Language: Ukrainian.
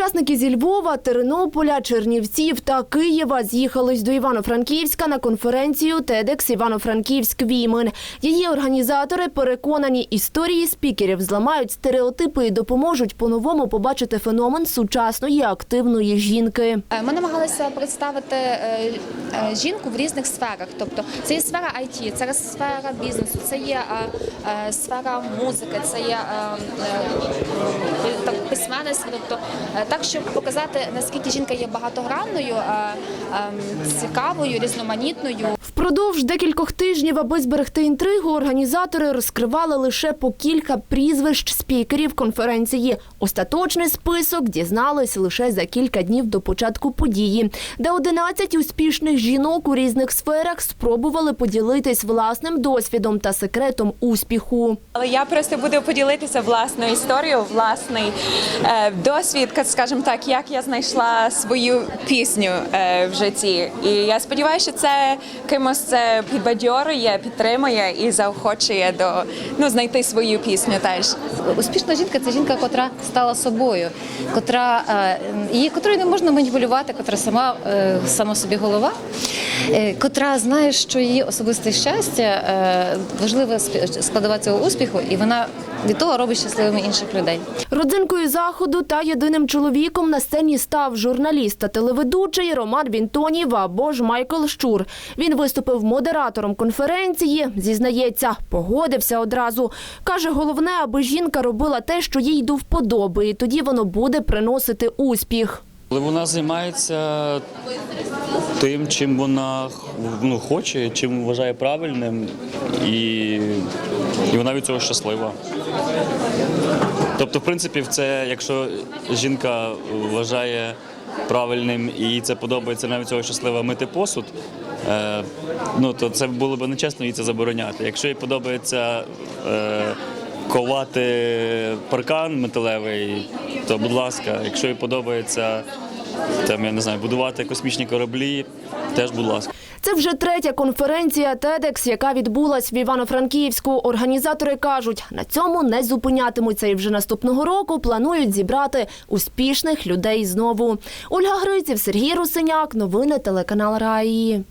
Учасники зі Львова, Тернополя, Чернівців та Києва з'їхались до Івано-Франківська на конференцію TEDx Івано-Франківськ Вімен. Її організатори переконані, історії спікерів зламають стереотипи і допоможуть по-новому побачити феномен сучасної активної жінки. Ми намагалися представити е, жінку в різних сферах. Тобто це є сфера IT, це є сфера бізнесу, це є е, е, сфера музики, це є е, е, письменництво. Тобто е, так, щоб показати наскільки жінка є багатогранною, е, е, цікавою, різноманітною. Впродовж декількох тижнів, аби зберегти інтригу, організатори розкривали лише по кілька прізвищ спікерів конференції. Остаточний список дізнались лише за кілька днів до початку події, де 11 успішних жінок у різних сферах спробували поділитись власним досвідом та секретом успіху. Але я просто буду поділитися власною історією, власний е, досвід, скажімо так, як я знайшла свою пісню е, в житті. І я сподіваюся, що це кимось це підбадьорює, підтримує і заохочує до ну знайти свою пісню теж. Успішна жінка це жінка, котра стала собою, котра е, її котрою не можна маніпулювати, котра сама е, сама собі голова, котра знає, що її особисте щастя е, важлива складова цього успіху, і вона від того робить щасливими інших людей. Родзинкою заходу та єдиним чоловіком на сцені став журналіст та телеведучий Роман Вінтонів або ж Майкл Щур. Він виступив модератором конференції. Зізнається, погодився одразу. Каже, головне, аби жінка робила те, що їй до вподоби, і тоді воно буде приносити успіх. Але вона займається тим, чим вона ну, хоче, чим вважає правильним, і, і вона від цього щаслива. Тобто, в принципі, це якщо жінка вважає правильним і це подобається, навіть цього щаслива мити посуд, е, ну то це було б нечесно їй це забороняти. Якщо їй подобається е, ковати паркан металевий, то будь ласка, якщо їй подобається там, я не знаю, будувати космічні кораблі, теж будь ласка. Це вже третя конференція TEDx, яка відбулась в Івано-Франківську. Організатори кажуть, на цьому не зупинятимуться і вже наступного року планують зібрати успішних людей знову. Ольга Гриців, Сергій Русиняк. Новини телеканал Раї.